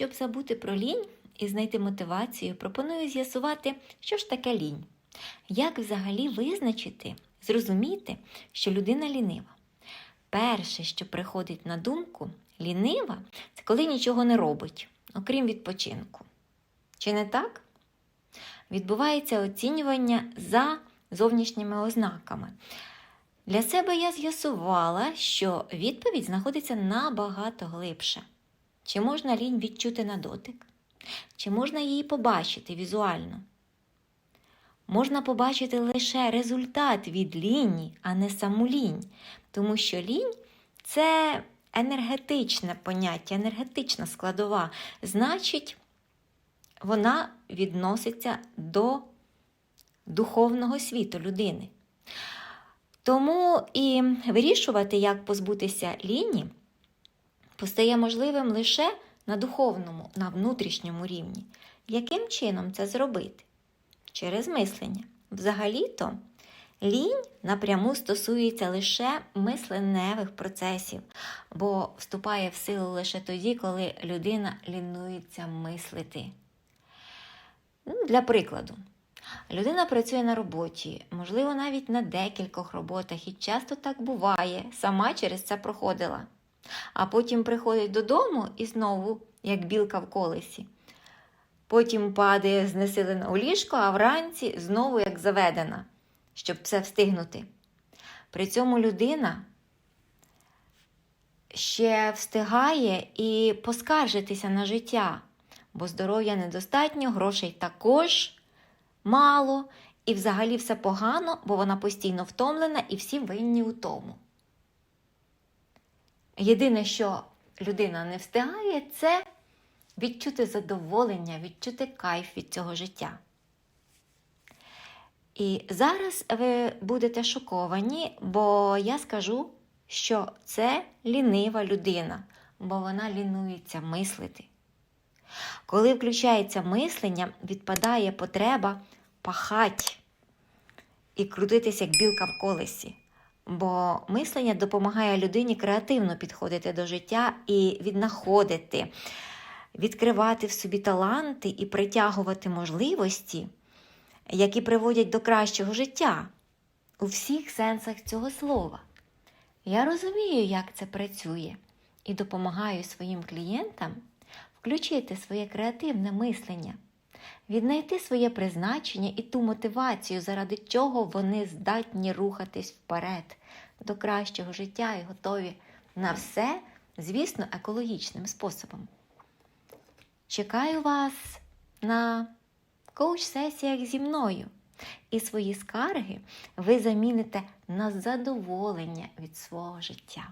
Щоб забути про лінь і знайти мотивацію, пропоную з'ясувати, що ж таке лінь. Як взагалі визначити, зрозуміти, що людина лінива? Перше, що приходить на думку, лінива це коли нічого не робить, окрім відпочинку. Чи не так? Відбувається оцінювання за зовнішніми ознаками. Для себе я з'ясувала, що відповідь знаходиться набагато глибше. Чи можна лінь відчути на дотик? Чи можна її побачити візуально? Можна побачити лише результат від лінії, а не саму лінь, тому що лінь це енергетичне поняття, енергетична складова. Значить, вона відноситься до духовного світу людини. Тому і вирішувати, як позбутися ліні, постає можливим лише на духовному, на внутрішньому рівні. Яким чином це зробити? Через мислення. Взагалі-то лінь напряму стосується лише мисленневих процесів, бо вступає в силу лише тоді, коли людина лінується мислити. Ну, Для прикладу, людина працює на роботі, можливо, навіть на декількох роботах, і часто так буває, сама через це проходила. А потім приходить додому і знову, як білка в колесі. Потім падає знесилена у ліжко, а вранці знову як заведена, щоб все встигнути. При цьому людина ще встигає і поскаржитися на життя, бо здоров'я недостатньо, грошей також мало, і взагалі все погано, бо вона постійно втомлена і всі винні у тому. Єдине, що людина не встигає, це відчути задоволення, відчути кайф від цього життя. І зараз ви будете шоковані, бо я скажу, що це лінива людина, бо вона лінується мислити. Коли включається мислення, відпадає потреба пахати і крутитися як білка в колесі. Бо мислення допомагає людині креативно підходити до життя і віднаходити, відкривати в собі таланти і притягувати можливості, які приводять до кращого життя у всіх сенсах цього слова. Я розумію, як це працює, і допомагаю своїм клієнтам включити своє креативне мислення, віднайти своє призначення і ту мотивацію, заради чого вони здатні рухатись вперед до кращого життя і готові на все, звісно, екологічним способом. Чекаю вас на коуч-сесіях зі мною. І свої скарги ви заміните на задоволення від свого життя.